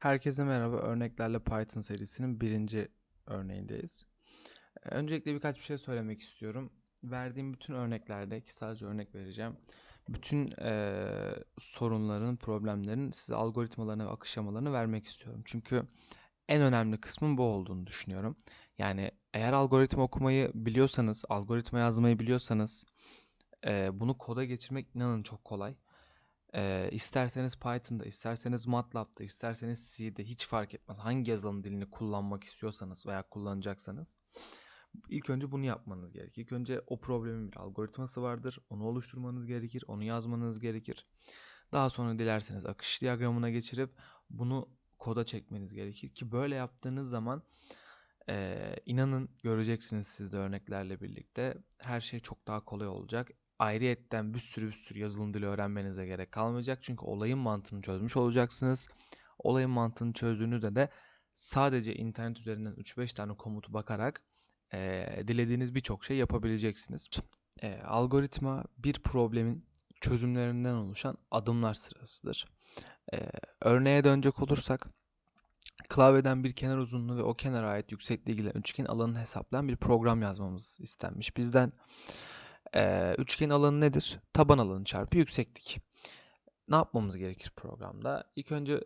Herkese merhaba. Örneklerle Python serisinin birinci örneğindeyiz. Ee, Öncelikle birkaç bir şey söylemek istiyorum. Verdiğim bütün örneklerde ki sadece örnek vereceğim. Bütün eee, sorunların, problemlerin size algoritmalarını ve akış şemalarını vermek istiyorum. Çünkü en önemli kısmın bu olduğunu düşünüyorum. Yani eğer algoritma okumayı biliyorsanız, algoritma yazmayı biliyorsanız eee, bunu koda geçirmek inanın çok kolay. Ee, isterseniz Python'da, isterseniz MATLAB'da, isterseniz C'de hiç fark etmez. Hangi yazılım dilini kullanmak istiyorsanız veya kullanacaksanız ilk önce bunu yapmanız gerekir. İlk önce o problemin bir algoritması vardır. Onu oluşturmanız gerekir, onu yazmanız gerekir. Daha sonra dilerseniz akış diyagramına geçirip bunu koda çekmeniz gerekir ki böyle yaptığınız zaman eee, inanın göreceksiniz siz de örneklerle birlikte her şey çok daha kolay olacak. Ayrıyetten bir sürü bir sürü yazılım dili öğrenmenize gerek kalmayacak. Çünkü olayın mantığını çözmüş olacaksınız. Olayın mantığını çözdüğünüzde de sadece internet üzerinden 3-5 tane komutu bakarak eee, dilediğiniz birçok şey yapabileceksiniz. Eee, algoritma bir problemin çözümlerinden oluşan adımlar sırasıdır. Eee, örneğe dönecek olursak klavyeden bir kenar uzunluğu ve o kenara ait yüksekliği ilgili üçgen alanını hesaplayan bir program yazmamız istenmiş bizden. Ee, üçgen alanı nedir? Taban alanı çarpı yükseklik. Ne yapmamız gerekir programda? İlk önce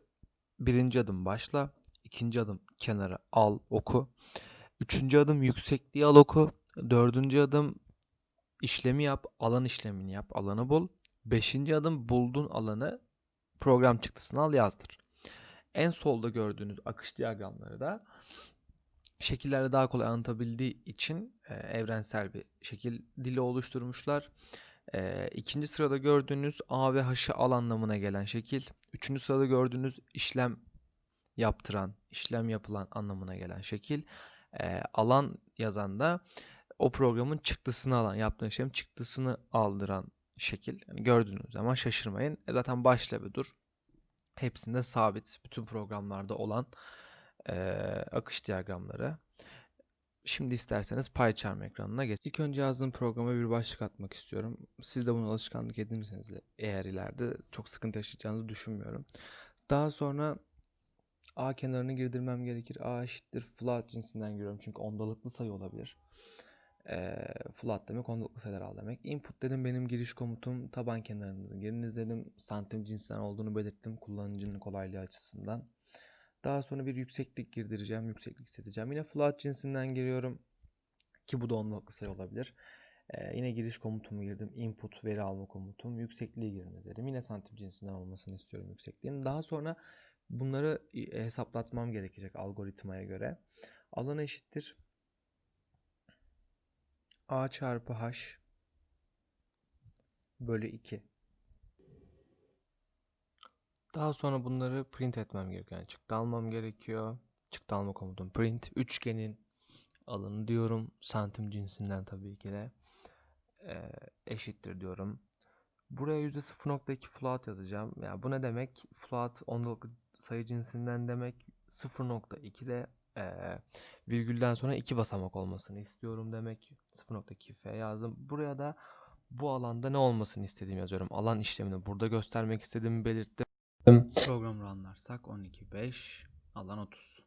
birinci adım başla. ikinci adım kenarı al oku. Üçüncü adım yüksekliği al oku. Dördüncü adım işlemi yap. Alan işlemini yap. Alanı bul. Beşinci adım bulduğun alanı program çıktısını al yazdır. En solda gördüğünüz akış diyagramları da şekillerle daha kolay anlatabildiği için e, evrensel bir şekil dili oluşturmuşlar. E, ikinci sırada gördüğünüz A ve H'ı al anlamına gelen şekil. Üçüncü sırada gördüğünüz işlem yaptıran, işlem yapılan anlamına gelen şekil. E, alan yazan da o programın çıktısını alan, yaptığın işlem çıktısını aldıran şekil. Yani gördüğünüz zaman şaşırmayın. E, zaten başla ve dur. Hepsinde sabit. Bütün programlarda olan e, akış diyagramları. Şimdi isterseniz PyCharm ekranına geç. İlk önce yazdığım programa bir başlık atmak istiyorum. Siz de bunu alışkanlık edinirseniz eğer ileride çok sıkıntı yaşayacağınızı düşünmüyorum. Daha sonra A kenarını girdirmem gerekir. A eşittir float cinsinden giriyorum çünkü ondalıklı sayı olabilir. E, float demek ondalıklı sayılar al demek. Input dedim benim giriş komutum taban kenarını giriniz dedim. Santim cinsinden olduğunu belirttim kullanıcının kolaylığı açısından. Daha sonra bir yükseklik girdireceğim. Yükseklik isteyeceğim. Yine float cinsinden giriyorum. Ki bu da ondalıklı sayı olabilir. Ee, yine giriş komutumu girdim. Input veri alma komutum. Yüksekliği girin dedim. Yine santim cinsinden olmasını istiyorum yüksekliğin. Daha sonra bunları e, hesaplatmam gerekecek algoritmaya göre. Alan eşittir. A çarpı H bölü 2. Daha sonra bunları print etmem gerekiyor. Yani çıktı almam gerekiyor. Çıktı alma komutum print. Üçgenin alanı diyorum. Santim cinsinden tabii ki de. Ee, eşittir diyorum. Buraya %0.2 float yazacağım. Ya yani bu ne demek? Float ondalıklı sayı cinsinden demek. 0.2 de e, virgülden sonra iki basamak olmasını istiyorum demek. 0.2 f yazdım. Buraya da bu alanda ne olmasını istediğimi yazıyorum. Alan işlemini burada göstermek istediğimi belirttim. Program runlarsak 12.5 alan 30.